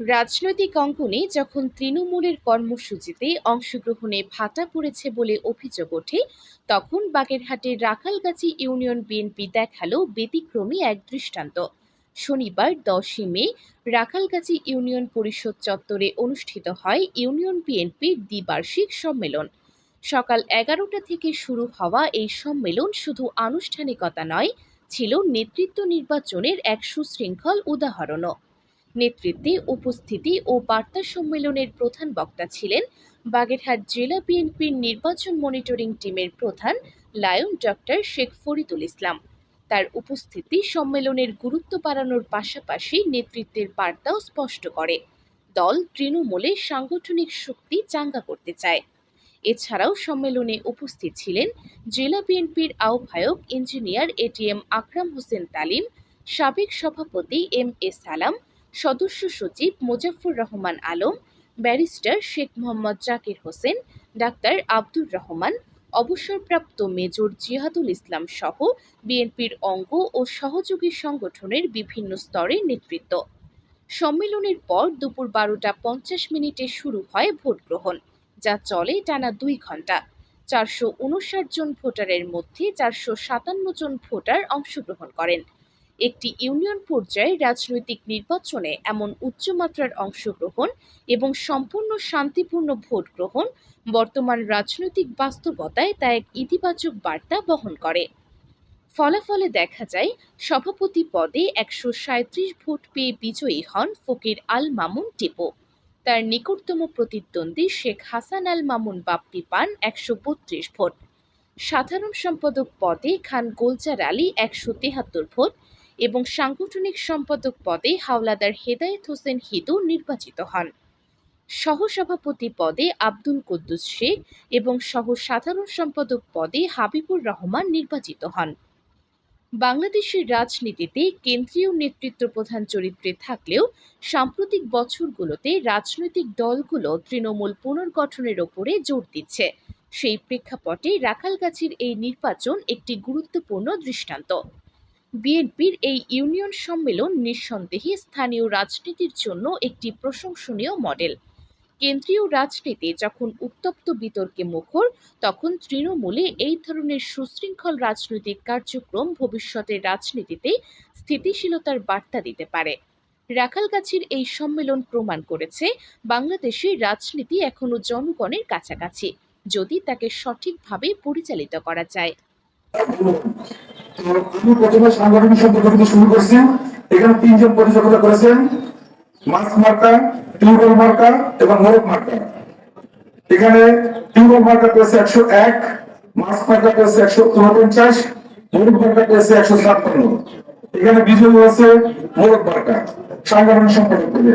রাজনৈতিক অঙ্গনে যখন তৃণমূলের কর্মসূচিতে অংশগ্রহণে ভাটা পড়েছে বলে অভিযোগ ওঠে, তখন বাগেরহাটের রাখালগাছি ইউনিয়ন বিএনপি দেখাল ব্যতিক্রমী এক দৃষ্টান্ত। শনিবার দশই মে রাখালগাছি ইউনিয়ন পরিষদ চত্বরে অনুষ্ঠিত হয় ইউনিয়ন বিএনপির দ্বিবার্ষিক সম্মেলন। সকাল এগারোটা থেকে শুরু হওয়া এই সম্মেলন শুধু আনুষ্ঠানিকতা নয়, ছিল নেতৃত্ব নির্বাচনের এক সুশৃঙ্খল উদাহরণও। নেতৃত্বে উপস্থিতি ও বার্তা সম্মেলনের প্রধান বক্তা ছিলেন বাগেরহাট জেলা বিএনপির নির্বাচন মনিটরিং টিমের প্রধান লায়ন ডক্টর শেখ ফরিদুল ইসলাম। তার উপস্থিতি সম্মেলনের গুরুত্ব বাড়ানোর পাশাপাশি নেতৃত্বের বার্তাও স্পষ্ট করে। দল তৃণমূলে সাংগঠনিক শক্তি চাঙ্গা করতে চায়। এছাড়াও সম্মেলনে উপস্থিত ছিলেন জেলা বিএনপির আহ্বায়ক ইঞ্জিনিয়ার এটিএম আকরাম হোসেন তালিম, সাবেক সভাপতি এম এ সালাম সদস্য সচিব মোজাফফর রহমান আলম, ব্যারিস্টার শেখ মোহাম্মদ জাকির হোসেন, ডাক্তার আব্দুর রহমান, অবসরপ্রাপ্ত মেজর জিহাদুল ইসলাম সহ বিএনপির অঙ্গ ও সহযোগী সংগঠনের বিভিন্ন স্তরে নেতৃত্ব। সম্মেলনের পর দুপুর বারোটা পঞ্চাশ মিনিটে শুরু হয় ভোট গ্রহণ, যা চলে টানা দুই ঘণ্টা চারশো উনষাট জন ভোটারের মধ্যে চারশো সাতান্ন জন ভোটার অংশগ্রহণ করেন। একটি ইউনিয়ন পর্যায়ে রাজনৈতিক নির্বাচনে এমন উচ্চমাত্রার অংশগ্রহণ এবং সম্পূর্ণ শান্তিপূর্ণ ভোট গ্রহণ বর্তমান রাজনৈতিক বাস্তবতায় তা এক ইতিবাচক বার্তা বহন করে। ফলাফলে দেখা যায়, সভাপতি পদে একশো সাঁত্রিশ ভোট পেয়ে বিজয়ী হন ফকির আল মামুন টিপো। তার নিকটতম প্রতিদ্বন্দ্বী শেখ হাসান আল মামুন বাপ্পি পান একশো বত্রিশ ভোট। সাধারণ সম্পাদক পদে খান গোলজার আলী একশো তেহাত্তর ভোট এবং সাংগঠনিক সম্পাদক পদে হাওলাদার হেদায়েত হোসেন হিদু নির্বাচিত হন। সহসভাপতি পদে আব্দুল কুদ্দুস শেখ এবং সহ সাধারণ সম্পাদক পদে হাবিবুর রহমান নির্বাচিত হন। বাংলাদেশের রাজনীতিতে কেন্দ্রীয় নেতৃত্ব প্রধান চরিত্রে থাকলেও সাম্প্রতিক বছরগুলোতে রাজনৈতিক দলগুলো তৃণমূল পুনর্গঠনের ওপরে জোর দিচ্ছে। সেই প্রেক্ষাপটে রাখালগাছির এই নির্বাচন একটি গুরুত্বপূর্ণ দৃষ্টান্ত। বিএনপির এই ইউনিয়ন সম্মেলন নিঃসন্দেহে স্থানীয় রাজনীতির জন্য একটি প্রশংসনীয় মডেল। কেন্দ্রীয় রাজনীতি যখন উত্তপ্ত বিতর্কে মুখর, তখন তৃণমূলে এই ধরনের সুশৃঙ্খল রাজনৈতিক কার্যক্রম ভবিষ্যতের রাজনীতিতে স্থিতিশীলতার বার্তা দিতে পারে। রাখালগাছির এই সম্মেলন প্রমাণ করেছে বাংলাদেশের রাজনীতি এখনও জনগণের কাছাকাছি, যদি তাকে সঠিকভাবে পরিচালিত করা যায়। প্রথমে সাংগঠনিক মার্কা মার্কা এবং মার্কা এখানে মার্কা একশো এক মার্কা একশো মার্কা একশো ছাপ্পান্ন। এখানে বিজয়ী হয়েছে মোরগ মার্কা সাংগঠনিক সম্পর্ক থেকে।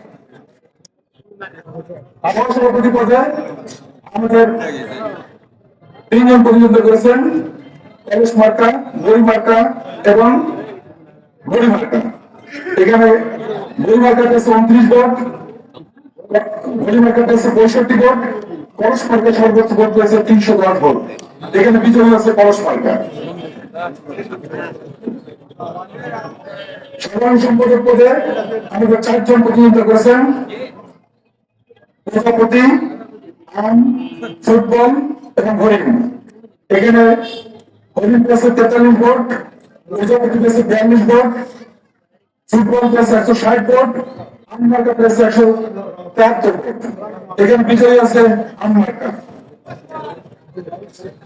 আমার সভাপতি আমাদের তিনজন প্রতিদ্বন্দ্বী করেছেন মার্কা বই মার্কা এবং গড়ি মার্কা। এখানে পেয়েছে উনত্রিশ ভোট পেয়েছে পঁয়ষট্টি ভোট মার্কা সর্বোচ্চ ভোট পেয়েছে তিনশো দশ ভোট। এখানে বিজয়ী হয়েছে পরশ মার্কা। সাধারণ সম্পাদক পদে আমাদের চারজন প্রতিনিধিত্ব করেছেন প্রজাপতি, আম, ফুটবল এবং হরিণ। এখানে হরিণ পেয়েছে তেতাল্লিশ ভোট, প্রজাপতি পেয়েছে বিয়াল্লিশ ভোট, ফুটবল পেয়েছে একশো ষাট ভোট আম মার্কা পেয়েছে একশো তেহাত্তর ভোট। এখানে বিজয়ী আছে আম মার্কা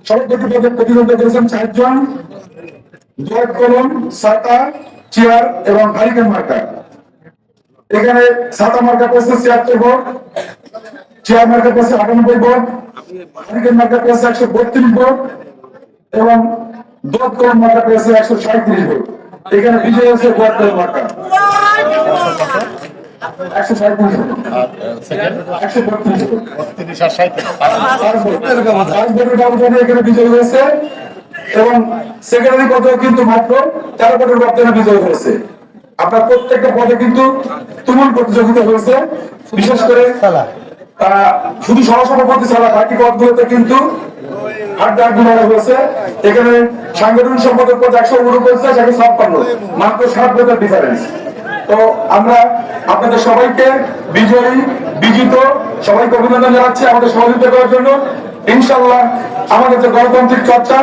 সভাপতি পদে প্রতিদ্বন্দ্বিতা করেছেন চারজন জয় কলম সাতা চেয়ার এবং হারিকেন মার্কা এখানে সাতা মার্কা পেয়েছে ছিয়াত্তর ভোট চেয়ার মার্কা পেয়েছে আটানব্বই ভোট একশো বত্রিশ ভোট এবং একশো সাঁত্রিশ ভোট। এখানে বিজয় আছে হয়েছে এবং কিন্তু মাত্র তেরো আপনার প্রত্যেকটা পদে কিন্তু তুমুল প্রতিযোগিতা হয়েছে। বিশেষ করে আহ, শুধু সহসভাপতি ছাড়া বাকি পদগুলোতে কিন্তু এখানে সাংগঠনিক সম্পাদক পদ একশো উনপঞ্চাশ একশো ছাপ্পান্ন। মাত্র ষাট ভোটের ডিফারেন্স তো আমরা আপনাদের সবাইকে বিজয়ী বিজিত সবাইকে অভিনন্দন জানাচ্ছি আমাদের সহযোগিতা করার জন্য। ইনশাল্লাহ আমাদের যে গণতান্ত্রিক চর্চা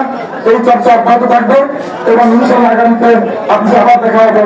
এই চর্চা অব্যাহত থাকবে এবং ইনশাল্লাহ আগামীতে আপনাদের আবার দেখা হবে।